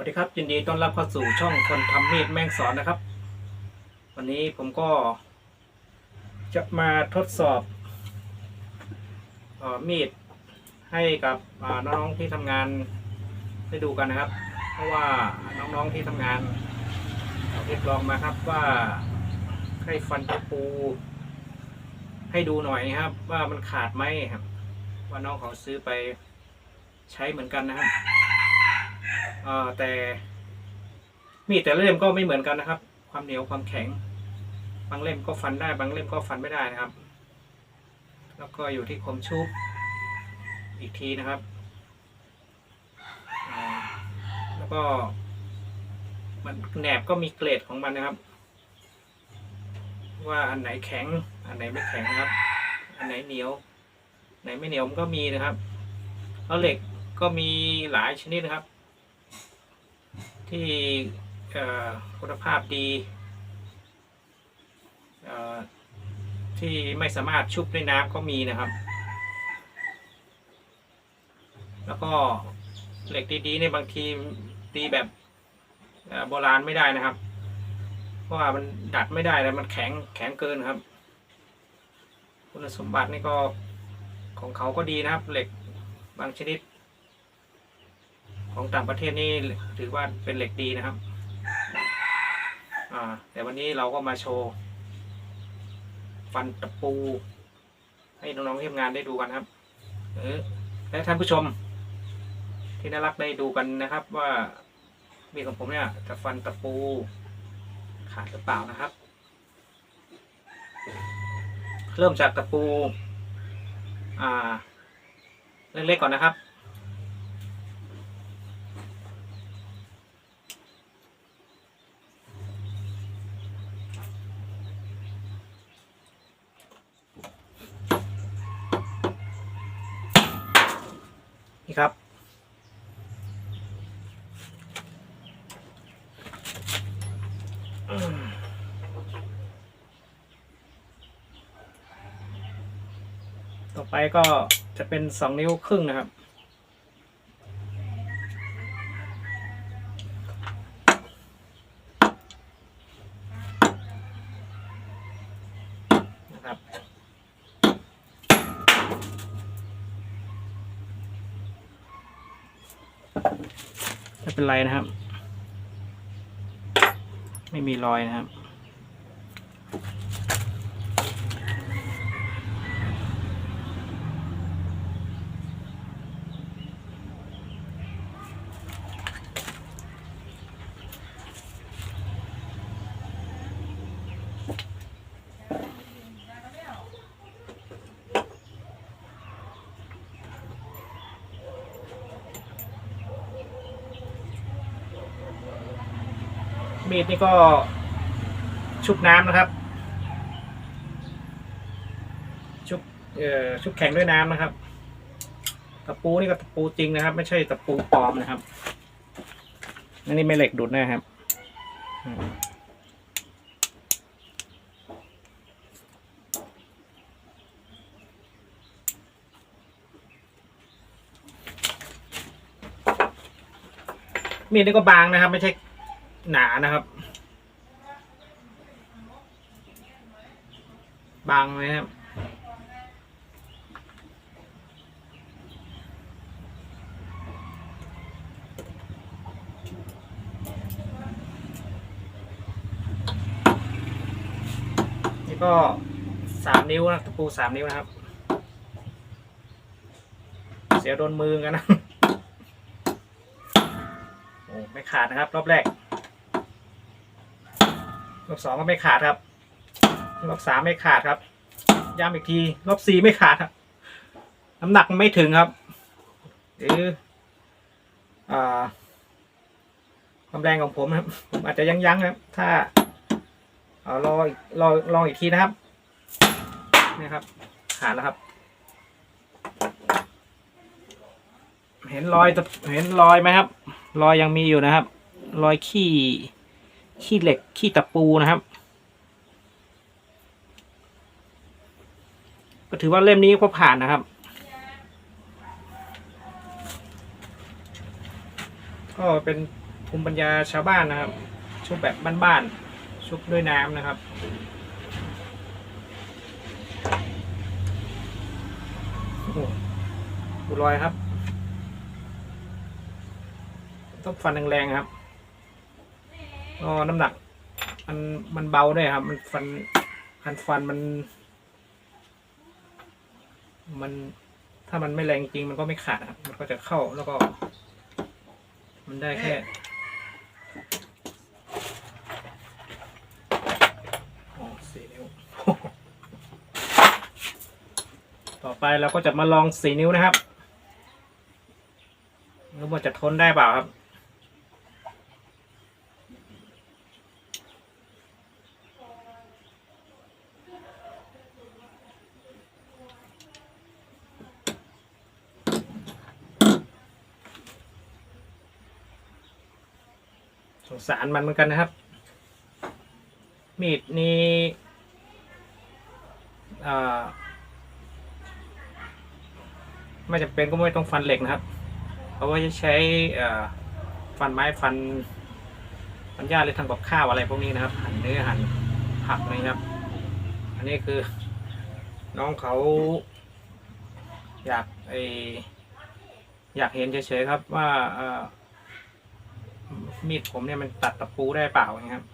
วัสดีครับยินดีต้อนรับเข้าสู่ช่องคนทำมีดแม่งสอนนะครับ วันนี้ผมก็จะมาทดสอบออมีดให้กับน้องๆที่ทำงานได้ดูกันนะครับ เพราะว่าน้องๆที่ทำงานเรียกร้องมาครับว่าให้ฟันตะปู ให้ดูหน่อยครับ ว่ามันขาดไหมครับ ว่าน้องเขาซื้อไปใช้เหมือนกันนะครับ อ่อแต่ มีดแต่ละเล่มก็ไม่เหมือนกันนะครับ ความเหนียวความแข็ง บางเล่มก็ฟันได้ บางเล่มก็ฟันไม่ได้นะครับ แล้วก็อยู่ที่คมชุบอีกทีนะครับแล้วก็มันแหนบก็มีเกรดของมันนะครับ ว่าอันไหนแข็ง อันไหนไม่แข็งนะครับ อันไหนเหนียว ไหนไม่เหนียวมันก็มีนะครับแล้วเหล็กก็มีหลายชนิดนะครับ ที่คุณภาพดี ที่ไม่สามารถชุบด้วยน้ำก็มีนะครับ แล้วก็เหล็กดีๆในบางทีตีแบบโบราณไม่ได้นะครับ เพราะว่ามันดัดไม่ได้แล้วมันแข็งแข็งเกินครับ คุณสมบัตินี่ก็ของเขาก็ดีนะครับ เหล็กบางชนิด ของต่างประเทศนี่ถือว่าเป็นเหล็กดีนะครับแต่วันนี้เราก็มาโชว์ ฟันตะปู ให้น้องๆที่ทำงานได้ดูกันครับเออและท่านผู้ชม ที่น่ารักได้ดูกันนะครับ ว่ามีของผมเนี่ยจะฟันตะปู ขาดหรือเปล่านะครับ เริ่มจากตะปู อ่า เล็กๆก่อนนะครับ ครับ ต่อไปก็จะเป็นสองนิ้วครึ่งนะครับนะครับ ไม่เป็นไรนะครับ ไม่มีรอยนะครับ มีดนี่ก็ชุบน้ำนะครับ ชุบเอ่อชุบแข็งด้วยน้ำนะครับ ตะปูนี่ก็ตะปูจริงนะครับ ไม่ใช่ตะปูปลอมนะครับอันนี้ไม่เหล็กดูดนะครับมีดนี่ก็บางนะครับ ไม่ใช่ หนานะครับ บางไหมครับนี่ก็สามนิ้วนะตะปูสามนิ้วนะครับ เสียโดนมือกันนะโอ้ไม่ขาดนะครับ รอบแรก รอบสองก็ไม่ขาดครับ รอบสามไม่ขาดครับย้ำอีกที รอบสี่ไม่ขาดครับ น้ำหนักมันไม่ถึงครับ หรืออ่าความแรงของผมครับผมอาจจะยั้งยั้งครับ ถ้าเอารออีกรอลองอีกทีนะครับนี่ครับ ขาดแล้วครับ เห็นรอยตะเห็นรอยไหมครับ รอยยังมีอยู่นะครับ รอยขี้ ขี้เหล็กขี้ตะปูนะครับ ก็ถือว่าเล่มนี้ก็ผ่านนะครับ ก็เป็นภูมิปัญญาชาวบ้านนะครับ ชุบแบบบ้านๆชุบด้วยน้ำนะครับอ้โหดูรอยครับ ต้องฟันแรงๆครับ ก็น้ำหนัก มันมันเบาด้วยครับ มันฟันคันฟันมัน มันถ้ามันไม่แรงจริงมันก็ไม่ขาดครับ มันก็จะเข้าแล้วก็ มันได้แค่โอ้สี่นิ้ว ต่อไปเราก็จะมาลองสี่นิ้วนะครับรู้ว่าจะทนได้เปล่าครับ สงสารมันเหมือนกันนะครับ มีดนี้ไม่จำเป็นก็ไม่ต้องฟันเหล็กนะครับเพราะว่าจะใช้ฟันไม้ฟันฟันหญ้าหรือทำกับข้าวอะไรพวกนี้นะครับ หั่นเนื้อหั่นผักนะครับ อันนี้คือน้องเขาอยากไออยากเห็นเฉยๆครับว่า มีดผมเนี่ยมันตัดตะปูได้เปล่านะครับ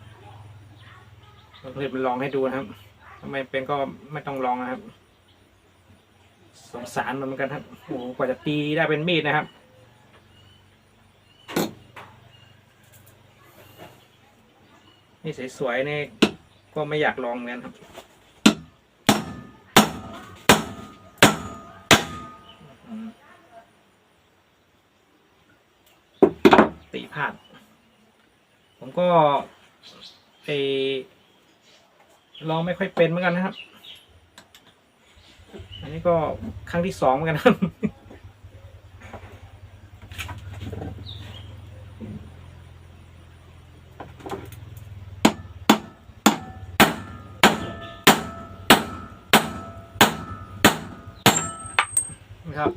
เราเลยมาลองให้ดูนะครับทำไมเป็นก็ไม่ต้องลองนะครับ สงสารมันเหมือนกันครับโอ้โหกว่าจะตีได้เป็นมีดนะครับนี่สวยๆนี่ก็ไม่อยากลองเหมือนครับตีพลาด ผมก็ไปลองไม่ค่อยเป็นเหมือนกันนะครับ อันนี้ก็ครั้งที่สองเหมือนกันครับนะครับ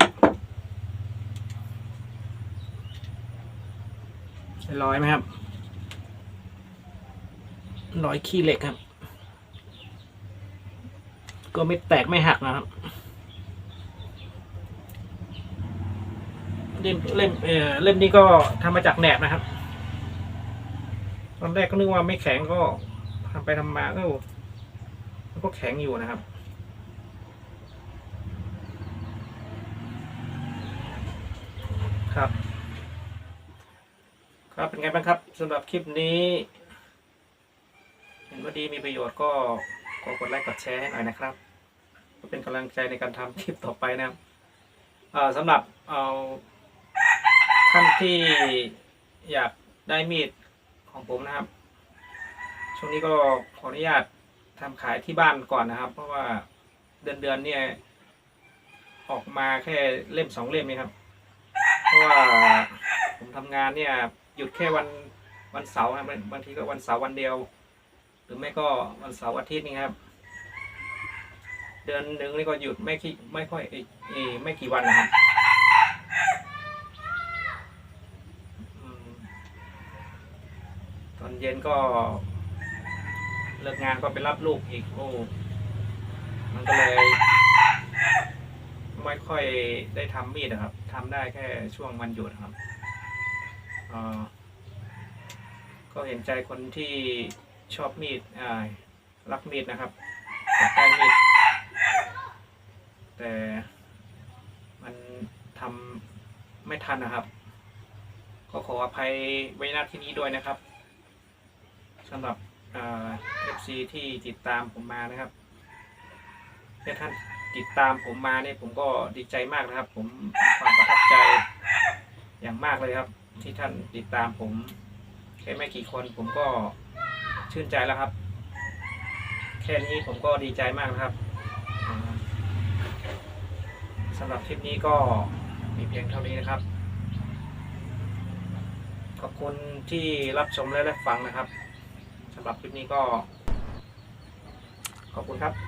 ใช่ร้อยไหมครับ ร้อยขี้เหล็กครับ ก็ไม่แตกไม่หักนะครับ เล่มเล่มเออเล่มนี้ก็ทำมาจากแหนบนะครับ ตอนแรกก็นึกว่าไม่แข็งก็ทำไปทำมาก็มันก็แข็งอยู่นะครับครับ ครับเป็นไงบ้างครับสำหรับคลิปนี้ เห็นว่าดีมีประโยชน์ก็ก็กดไลค์กดแชร์ให้หน่อยนะครับก็เป็นกำลังใจในการทำคลิปต่อไปนะครับสำหรับเอาท่านที่อยากได้มีดของผมนะครับ ช่วงนี้ก็ขออนุญาตทำขายที่บ้านก่อนนะครับ เพราะว่าเดือนเดือนเนี่ยออกมาแค่เล่มสองเล่มเองครับ เพราะว่าผมทำงานเนี่ยหยุดแค่วันวันเสาร์ครับบางทีก็วันเสาร์วันเดียว หรือไม่ก็วันเสาร์อาทิตย์นี่ครับ เดือนหนึ่งนี่ก็หยุดไม่กี่ไม่ค่อยเอเอไม่กี่วันนะครับตอนเย็นก็ เลิกงานก็ไปรับลูกอีกโอ้มันก็เลยไม่ค่อยได้ทำมีดนะครับทำได้แค่ช่วงวันหยุดครับออก็เห็นใจคนที่ ชอบมีดอ่ารักมีดนะครับอยากได้มีดแต่มันทำไม่ทันนะครับ ก็ขออภัยไว้ณที่นี้ด้วยนะครับสำหรับเอฟซีที่ติดตามผมมานะครับถ้าท่านติดตามผมมาเนี่ยผมก็ดีใจมากนะครับ ผมมีความประทับใจอย่างมากเลยครับ ที่ท่านติดตามผมแค่ไม่กี่คนผมก็ ชื่นใจแล้วครับ แค่นี้ผมก็ดีใจมากนะครับสำหรับคลิปนี้ก็มีเพียงเท่านี้นะครับ ขอบคุณที่รับชมและรับฟังนะครับสำหรับคลิปนี้ก็ ขอบคุณครับ